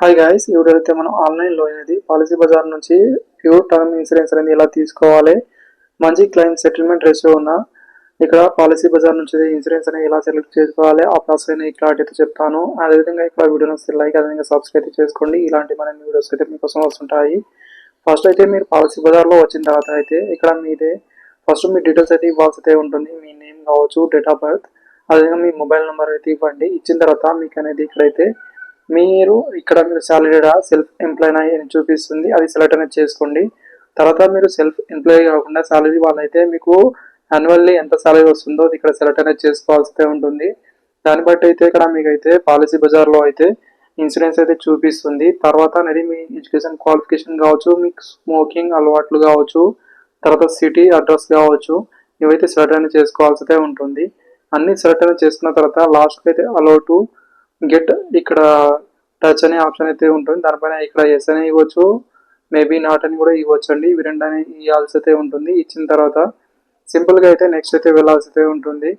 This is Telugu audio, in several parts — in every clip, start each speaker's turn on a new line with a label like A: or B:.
A: హాయ్ గాయస్ ఈ అయితే మనం ఆన్లైన్లో అనేది పాలసీ బజార్ నుంచి ప్యూర్ టర్మ్ ఇన్సూరెన్స్ అనేది ఎలా తీసుకోవాలి మంచి క్లైమ్ సెటిల్మెంట్ రేషియో ఉన్న ఇక్కడ పాలసీ బజార్ నుంచి ఇన్సూరెన్స్ అనేది ఎలా సెలెక్ట్ చేసుకోవాలి ఆ ప్రాసెస్ అనేది క్లారిటీ అయితే చెప్తాను. అదేవిధంగా ఇక్కడ వీడియోని వస్తే లైక్ అదేవిధంగా సబ్స్క్రైబ్ చేసుకోండి. ఇలాంటి మన వీడియోస్ అయితే మీకోసం వస్తుంటాయి. ఫస్ట్ అయితే మీరు పాలసీ బజార్లో వచ్చిన తర్వాత అయితే ఇక్కడ మీదే ఫస్ట్ మీ డీటెయిల్స్ అయితే ఇవ్వాల్సి అయితే ఉంటుంది. మీ నేమ్ కావచ్చు డేట్ ఆఫ్ బర్త్ అదేవిధంగా మీ మొబైల్ నెంబర్ అయితే ఇవ్వండి. ఇచ్చిన తర్వాత మీకు అనేది ఇక్కడైతే మీరు ఇక్కడ మీరు సాలరీడా సెల్ఫ్ ఎంప్లాయ్ అని చూపిస్తుంది. అది సెలెక్ట్ అనేది చేసుకోండి. తర్వాత మీరు సెల్ఫ్ ఎంప్లాయీ కాకుండా సాలరీ వాళ్ళైతే మీకు యాన్యువల్లీ ఎంత సాలరీ వస్తుందో అది ఇక్కడ సెలెక్ట్ అనేది చేసుకోవాల్సి ఉంటుంది. దాన్ని బట్టి అయితే ఇక్కడ మీకు అయితే పాలసీ బజార్లో అయితే ఇన్సూరెన్స్ అయితే చూపిస్తుంది. తర్వాత అనేది మీ ఎడ్యుకేషన్ క్వాలిఫికేషన్ కావచ్చు మీకు స్మోకింగ్ అలవాట్లు కావచ్చు తర్వాత సిటీ అడ్రస్ కావచ్చు ఇవైతే సెలెక్ట్ అనేది చేసుకోవాల్సి ఉంటుంది. అన్ని సెలెక్ట్ అనేది చేసుకున్న తర్వాత లాస్ట్కి అయితే అలౌ టు గెట్ ఇక్కడ టచ్ అనే ఆప్షన్ అయితే ఉంటుంది. దానిపైన ఇక్కడ ఎస్ అనే ఇవ్వచ్చు మేబీ నాట్ అని కూడా ఇవ్వచ్చు అండి ఇవి రెండు అని ఇవ్వాల్సి అయితే ఉంటుంది. ఇచ్చిన తర్వాత సింపుల్గా అయితే నెక్స్ట్ అయితే వెళ్ళాల్సి అయితే ఉంటుంది.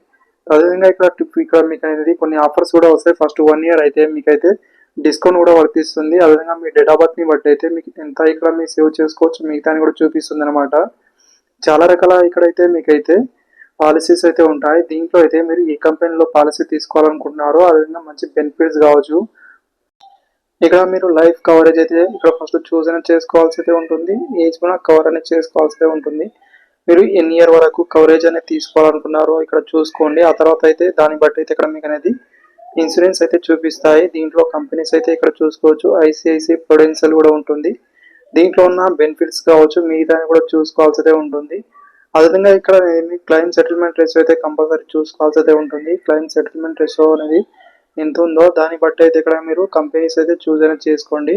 A: అదేవిధంగా ఇక్కడ ట్రిప్ ఇక్కడ మీకు అనేది కొన్ని ఆఫర్స్ కూడా వస్తాయి. ఫస్ట్ వన్ ఇయర్ అయితే మీకైతే డిస్కౌంట్ కూడా వర్తిస్తుంది. అదేవిధంగా మీ డేట్ ఆఫ్ బర్త్ని బట్టి అయితే మీకు ఎంత ఇక్కడ మీరు సేవ్ చేసుకోవచ్చు మిగతాని కూడా చూపిస్తుంది అనమాట చాలా రకాల ఇక్కడైతే మీకైతే పాలసీస్ అయితే ఉంటాయి. దీంట్లో అయితే మీరు ఏ కంపెనీలో పాలసీ తీసుకోవాలనుకుంటున్నారో అదేవిధంగా మంచి బెనిఫిట్స్ కావచ్చు. ఇక్కడ మీరు లైఫ్ కవరేజ్ అయితే ఇక్కడ ఫస్ట్ చూస్ అనేది చేసుకోవాల్సి అయితే ఉంటుంది. ఏజ్ కూడా కవర్ అనేది చేసుకోవాల్సి అయితే ఉంటుంది. మీరు ఎన్ని ఇయర్ వరకు కవరేజ్ అనేది తీసుకోవాలనుకున్నారో ఇక్కడ చూసుకోండి. ఆ తర్వాత అయితే దాన్ని బట్టి అయితే ఇక్కడ మీకు అనేది ఇన్సూరెన్స్ అయితే చూపిస్తాయి. దీంట్లో కంపెనీస్ అయితే ఇక్కడ చూసుకోవచ్చు. ఐసిఐసిఐ ప్రొడెన్షియల్ కూడా ఉంటుంది. దీంట్లో ఉన్న బెనిఫిట్స్ కావచ్చు. మిగతా కూడా చూసుకోవాల్సి అయితే ఉంటుంది. అదేవిధంగా ఇక్కడ ఏమి క్లైమ్ సెటిల్మెంట్ రేషియో అయితే కంపల్సరీ చూసుకోవాల్సి అయితే ఉంటుంది. క్లైమ్ సెటిల్మెంట్ రేషియో అనేది ఎంత ఉందో దాన్ని బట్టి అయితే ఇక్కడ మీరు కంపెనీస్ అయితే చూస్ అనేది చేసుకోండి.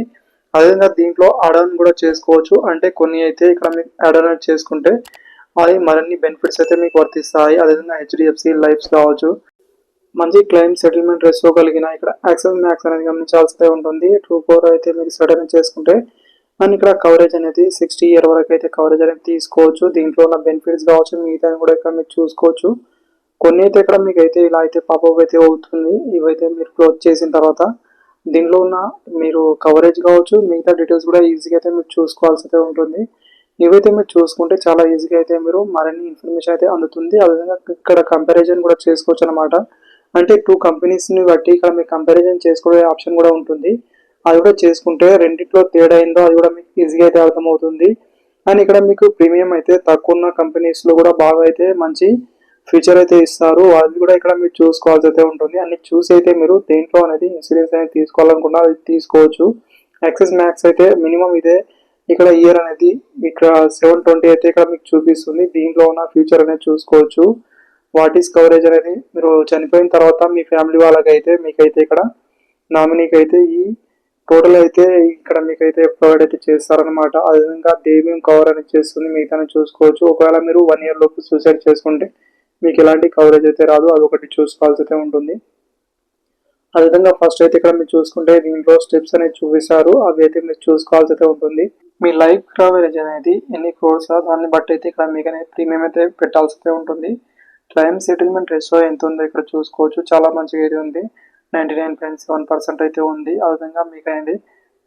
A: అదేవిధంగా దీంట్లో ఆన్ కూడా చేసుకోవచ్చు. అంటే కొన్ని అయితే ఇక్కడ మీకు ఆన్ చేసుకుంటే అది మరిన్ని బెనిఫిట్స్ అయితే మీకు వర్తిస్తాయి. అదేవిధంగా హెచ్డిఎఫ్సి లైఫ్స్ కావచ్చు. మంచి క్లైమ్ సెటిల్మెంట్ రేషియో కలిగిన ఇక్కడ యాక్సెస్ మ్యాక్స్ అనేది గమనించాల్సి ఉంటుంది. టూ ఫోర్ అయితే మీరు సెటిల్ చేసుకుంటే అండ్ ఇక్కడ కవరేజ్ అనేది సిక్స్టీ ఇయర్ వరకు అయితే కవరేజ్ అనేది తీసుకోవచ్చు. దీంట్లో ఉన్న బెనిఫిట్స్ కావచ్చు మిగతా కూడా ఇక్కడ మీరు చూసుకోవచ్చు. కొన్ని అయితే ఇక్కడ మీకు అయితే ఇలా అయితే పాపప్ అయితే అవుతుంది. ఇవైతే మీరు క్లోజ్ చేసిన తర్వాత దీనిలో ఉన్న మీరు కవరేజ్ కావచ్చు మిగతా డీటెయిల్స్ కూడా ఈజీగా అయితే మీరు చూసుకోవాల్సి అయితే ఉంటుంది. ఇవైతే మీరు చూసుకుంటే చాలా ఈజీగా అయితే మీరు మరిన్ని ఇన్ఫర్మేషన్ అయితే అందుతుంది. అదేవిధంగా ఇక్కడ కంపారిజన్ కూడా చేసుకోవచ్చు అనమాట అంటే టూ కంపెనీస్ని బట్టి ఇక్కడ మీరు కంపారిజన్ చేసుకునే ఆప్షన్ కూడా ఉంటుంది. అది కూడా చేసుకుంటే రెండిట్లో తేడా అయిందో అది కూడా మీకు ఈజీగా అయితే అర్థమవుతుంది. అండ్ ఇక్కడ మీకు ప్రీమియం అయితే తక్కువ ఉన్న కంపెనీస్లో కూడా బాగా అయితే మంచి ఫీచర్ అయితే ఇస్తారు. అది కూడా ఇక్కడ మీరు చూసుకోవాల్సి అయితే ఉంటుంది. అన్ని చూసి అయితే మీరు దేంట్లో అనేది ఇన్సూరెన్స్ అనేది తీసుకోవాలనుకున్నా అది తీసుకోవచ్చు. యాక్సిస్ మ్యాక్స్ అయితే మినిమం ఇదే ఇక్కడ ఇయర్ అనేది ఇక్కడ సెవెన్ ట్వంటీ అయితే ఇక్కడ మీకు చూపిస్తుంది. దీంట్లో ఉన్న ఫ్యూచర్ అనేది చూసుకోవచ్చు. వాట్ ఈస్ కవరేజ్ అనేది మీరు చనిపోయిన తర్వాత మీ ఫ్యామిలీ వాళ్ళకైతే మీకైతే ఇక్కడ నామినీకి అయితే ఈ టోటల్ అయితే ఇక్కడ మీకైతే ప్రొవైడ్ అయితే చేస్తారనమాట విధంగా దేమేం కవర్ అనేది చేస్తుంది. మిగతా చూసుకోవచ్చు. ఒకవేళ మీరు వన్ ఇయర్ లోపు సూసైడ్ చేసుకుంటే మీకు ఎలాంటి కవరేజ్ అయితే రాదు. అది ఒకటి చూసుకోవాల్సి అయితే ఉంటుంది. అదేవిధంగా ఫస్ట్ అయితే ఇక్కడ మీరు చూసుకుంటే దీంట్లో స్టెప్స్ అనేది చూపిస్తారు. అవి అయితే మీరు చూసుకోవాల్సి అయితే ఉంటుంది. మీ లైఫ్ కవరేజ్ అనేది ఎన్ని క్రోర్స్ దాన్ని బట్టి అయితే ఇక్కడ మీకు అనేది ప్రీమియం అయితే పెట్టాల్సి అయితే ఉంటుంది. క్లైమ్ సెటిల్మెంట్ రేషియో ఎంత ఉందో ఇక్కడ చూసుకోవచ్చు. చాలా మంచిగా అయితే ఉంది. Ninety nine point seven percent అయితే ఉంది. అదేవిధంగా మీకు అనేది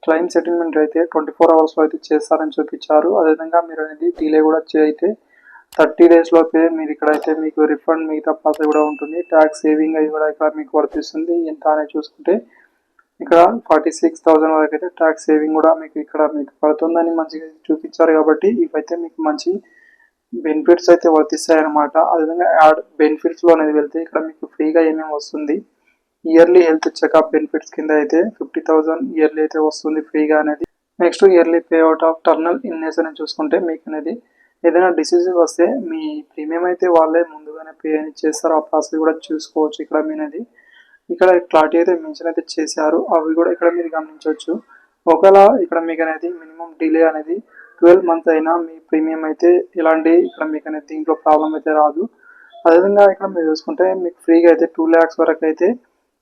A: క్లైమ్ సెటిల్మెంట్ అయితే ట్వంటీ ఫోర్ అవర్స్లో అయితే చేస్తారని చూపించారు. అదేవిధంగా మీరు అనేది డిలే కూడా అయితే థర్టీ డేస్లోపే మీరు ఇక్కడ అయితే మీకు రిఫండ్ మిగతా ప్రాసెస్ కూడా ఉంటుంది. ట్యాక్స్ సేవింగ్ అవి కూడా ఇక్కడ మీకు వర్తిస్తుంది. ఎంత అనేది చూసుకుంటే ఇక్కడ ఫార్టీ సిక్స్ థౌసండ్ వరకు అయితే ట్యాక్స్ సేవింగ్ కూడా మీకు ఇక్కడ మీకు పడుతుందని మంచిగా చూపించారు కాబట్టి ఇవైతే మీకు మంచి బెనిఫిట్స్ అయితే వర్తిస్తాయి అనమాట అదేవిధంగా యాడ్ బెనిఫిట్స్లో అనేది వెళ్తే ఇక్కడ మీకు ఫ్రీగా ఏమేమి వస్తుంది? ఇయర్లీ హెల్త్ చెకప్ బెనిఫిట్స్ కింద అయితే ఫిఫ్టీ థౌసండ్ ఇయర్లీ అయితే వస్తుంది ఫ్రీగా అనేది. Next yearly pay out of terminal illness అని చూసుకుంటే మీకు అనేది ఏదైనా డిసీజ్ వస్తే మీ ప్రీమియం అయితే వాళ్ళే ముందుగానే పే అని చేస్తారు. ఆ ప్రాసెస్ కూడా చూసుకోవచ్చు ఇక్కడ మీనది ఇక్కడ క్లారిటీ అయితే మెన్షన్ అయితే చేశారు. అవి కూడా ఇక్కడ మీరు గమనించవచ్చు. ఒకవేళ ఇక్కడ మీకు అనేది మినిమం డిలే అనేది ట్వెల్వ్ మంత్ అయినా మీ ప్రీమియం అయితే ఇలాంటి ఇక్కడ మీకు అనేది దీంట్లో ప్రాబ్లం అయితే రాదు. అదేవిధంగా ఇక్కడ మీరు చూసుకుంటే మీకు ఫ్రీగా అయితే టూ ల్యాక్స్ వరకు అయితే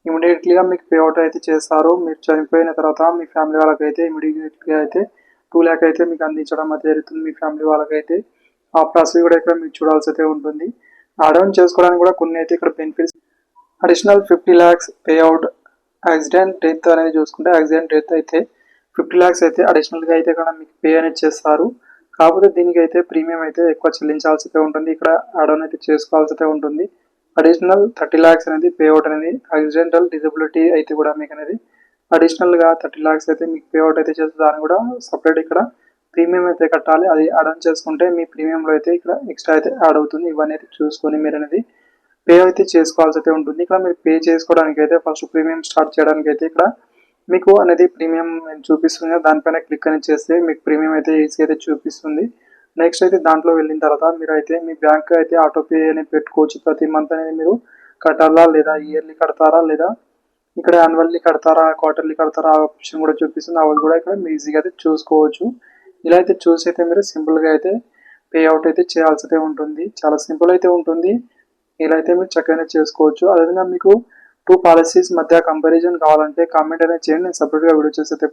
A: ఇమీడియట్లీగా మీకు పే అవుట్ అయితే చేస్తారు. మీరు చనిపోయిన తర్వాత మీ ఫ్యామిలీ వాళ్ళకైతే ఇమీడియట్గా అయితే టూ ల్యాక్ అయితే మీకు అందించడం అయితే జరుగుతుంది మీ ఫ్యామిలీ వాళ్ళకైతే. ఆ ప్రాసెస్ కూడా ఇక్కడ మీరు చూడాల్సి అయితే ఉంటుంది. అడౌన్ చేసుకోవడానికి కూడా కొన్ని అయితే ఇక్కడ benefits. Additional fifty lakhs pay out accident death అనేది చూసుకుంటే యాక్సిడెంట్ డెత్ అయితే ఫిఫ్టీ ల్యాక్స్ అయితే అడిషనల్గా అయితే ఇక్కడ మీకు పే అనేది చేస్తారు. కాకపోతే దీనికి అయితే ప్రీమియం అయితే ఎక్కువ చెల్లించాల్సి అయితే ఉంటుంది. ఇక్కడ ఆడౌన్ అయితే చేసుకోవాల్సి అయితే ఉంటుంది. అడిషనల్ థర్టీ ల్యాక్స్ అనేది పే అవుట్ అనేది యాక్సిడెంటల్ డిజబిలిటీ అయితే కూడా మీకు అనేది అడిషనల్గా థర్టీ ల్యాక్స్ అయితే మీకు పే అవుట్ అయితే చేస్తే దాన్ని కూడా సపరేట్ ఇక్కడ ప్రీమియం అయితే కట్టాలి. అది యాడ్ ఆన్ చేసుకుంటే మీ ప్రీమియంలో అయితే ఇక్కడ ఎక్స్ట్రా అయితే యాడ్ అవుతుంది. ఇవన్నీ అయితే చూసుకొని మీరు అనేది పే అయితే చేసుకోవాల్సి అయితే ఉంటుంది. ఇక్కడ మీరు పే చేసుకోవడానికి అయితే ఫస్ట్ ప్రీమియం స్టార్ట్ చేయడానికి అయితే ఇక్కడ మీకు అనేది ప్రీమియం చూపిస్తుంది దానిపైన క్లిక్ అనేది చేస్తే మీకు ప్రీమియం అయితే ఈజీ అయితే చూపిస్తుంది. నెక్స్ట్ అయితే దాంట్లో వెళ్ళిన తర్వాత మీరు అయితే మీ బ్యాంక్ అయితే ఆటోపే అని అనేది పెట్టుకోవచ్చు. ప్రతి మంత్ అనేది మీరు కట్టాలా లేదా ఇయర్లీ కడతారా లేదా ఇక్కడ యాన్యువల్లీ కడతారా క్వార్టర్లీ కడతారా ఆ ఆప్షన్ కూడా చూపిస్తుంది. అవి కూడా ఇక్కడ మీరు ఈజీగా అయితే చూసుకోవచ్చు. ఇలా అయితే చూసి అయితే మీరు సింపుల్గా అయితే పే అవుట్ అయితే చేయాల్సి ఉంటుంది. చాలా సింపుల్ అయితే ఉంటుంది. ఇలా అయితే మీరు చక్కగా చేసుకోవచ్చు. అదేవిధంగా మీకు టూ పాలసీస్ మధ్య కంపారిజన్ కావాలంటే కామెంట్ అనేది చేయండి. నేను సపరేట్గా వీడియో చేసి అయితే